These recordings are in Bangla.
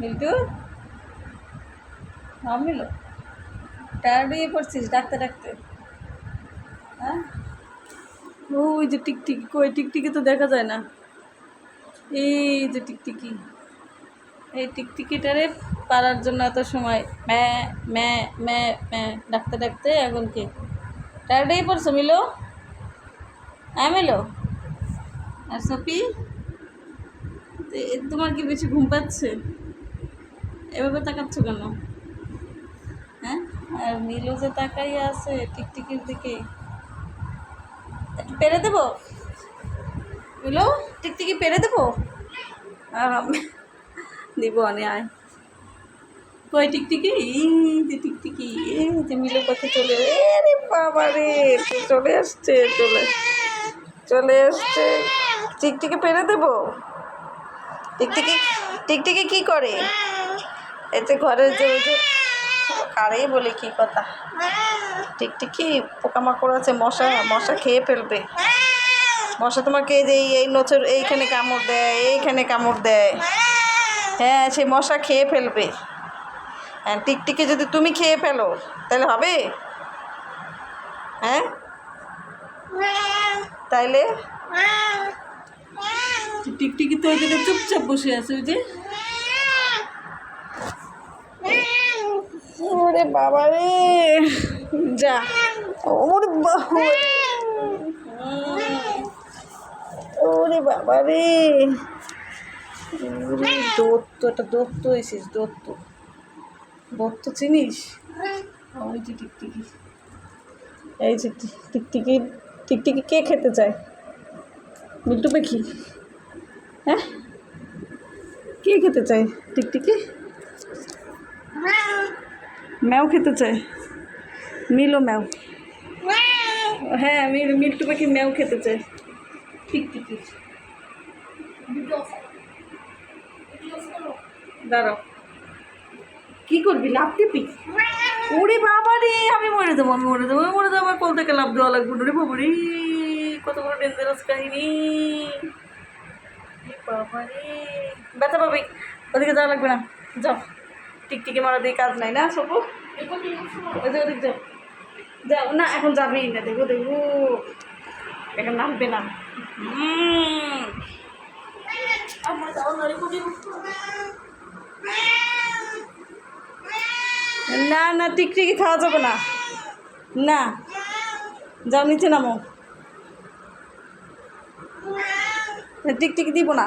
মিল্টু মিলো টায়ার্ড হয়ে পড়ছিস ডাকতে ডাকতে। হ্যাঁ? ওই যে টিকটিকি কই, টিকটিকি তো দেখা যায় না। এই যে টিকটিকি। এই টিকটিকিটারে পারার জন্য এত সময় ম্যা ম্যা ম্যা ম্যা, ডাকতে ডাকতে এখন কি? টায়ার্ড হয়ে পড়ছো, মিলো? হ্যাঁ মিলো? আর সপি তোমার কি বেশি ঘুম পাচ্ছে? এভাবে তাকাচ্ছ কেন? হ্যাঁ? আর নীলও যে তাকাই আছে টিকটিকির দিকে। পেরে দেবো? মিলো টিকটিকি পেরে দেবো? দিব অনে, আয়। কই টিকটিকি? যে টিকটিকি যে মিলো পথে চলে রে বাবা রে চলে আসছে, চলে চলে আসছে। টিকটিকি পেরে দেবো? টিকটিকি টিকটিকি কি করে? এতে ঘরের যে ওই যে কারেই বলে কি কথা। টিকটিকি পোকামাকড় আছে, মশা মশা খেয়ে ফেলবে। মশা তোমাকে এই যে এই- নচর এইখানে কামড় দেয়, এইখানে কামড় দেয়। হ্যাঁ সেই মশা খেয়ে ফেলবে। হ্যাঁ টিকটিকি যদি তুমি খেয়ে ফেলো, তাহলে হবে? হ্যাঁ? তাইলে? টিকটিকি তো ওই জায়গায় চুপচাপ বসে আছে ওই যে। ওরে বাবা রে। যা। ওরে ওরে বাবা রে। দত্ত একটা দত্ত এসিস দত্ত। দত্ত চিনিস? ওই যে টিকটিকি। এই যে টিকটিকি টিকটিকি কে খেতে চায়? মিল্টু পাখি। হ্যাঁ? কে খেতে চায় টিকটিকি? ম্যাও খেতে চায়। মিলো ম্যাও। হ্যাঁ মিল মিল্টু পাখি ম্যাও খেতে চায়। টিকটিকি দাঁড়াও। কি করবি? লাভ দিবি? ওরে বাবা রে আমি মরে দেবো আমি মরে দেবো আমি মরে দেবো আমার কোল থেকে লাভ দেওয়া লাগবে রে বাবা রে। কত বড় ডেঞ্জারাস কাহিনী। বাবা রে। ব্যথা পাবি ওদিকে যাওয়া লাগবে না। যাও। টিকটিকি মারা দিয়ে কাজ নাই না ওদিক যাও না, এখন যাবেই না দেখো দেখো এখন নামবে না। না না, টিকটিকি খাওয়া যাবে না। না, যাও, নিচে নামো। টিকটিকি দিব না।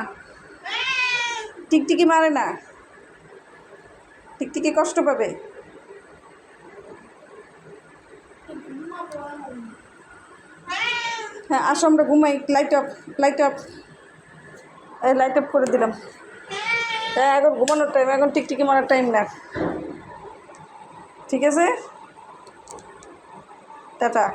টিকটিকি মারে না। টিকটিকি কষ্ট পাবে? হ্যাঁ আসো, আমরা ঘুমাই। লাইট অফ লাইট অফ এই লাইট অফ করে দিলাম। হ্যাঁ এখন ঘুমানোর টাইম এখন টিকটিকি মারার টাইম না। ঠিক আছে? টাটা।